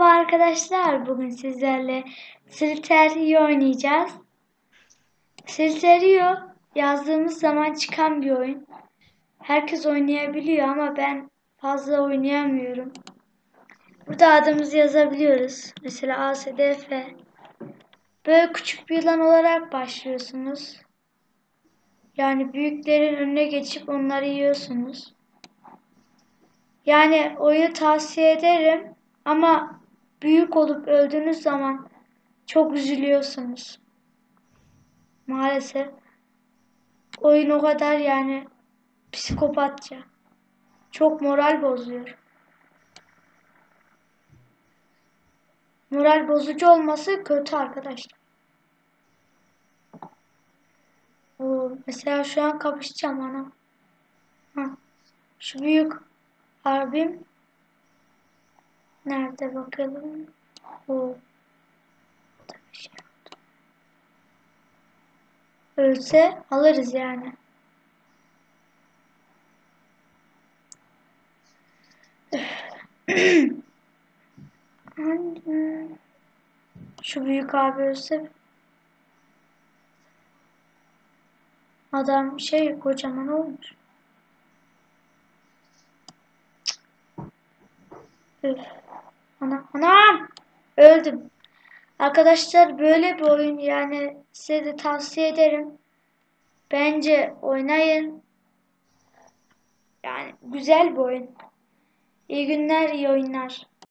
arkadaşlar. Bugün sizlerle Silterio oynayacağız. Silterio yazdığımız zaman çıkan bir oyun. Herkes oynayabiliyor ama ben fazla oynayamıyorum. Burada adımızı yazabiliyoruz. Mesela ASDF. Böyle küçük bir yılan olarak başlıyorsunuz. Yani büyüklerin önüne geçip onları yiyorsunuz. Yani oyunu tavsiye ederim ama büyük olup öldüğünüz zaman çok üzülüyorsunuz. Maalesef. Oyun o kadar yani psikopatça. Çok moral bozuyor. Moral bozucu olması kötü arkadaşlar. Oo, mesela şu an kapışacağım ana. Ha. Şu büyük abim nerede bakalım? O şey Ölse alırız yani. Şu büyük abi ölse adam şey kocaman olmuş. Üf. Ana, anam! Öldüm. Arkadaşlar böyle bir oyun yani size de tavsiye ederim. Bence oynayın. Yani güzel bir oyun. İyi günler, iyi oyunlar.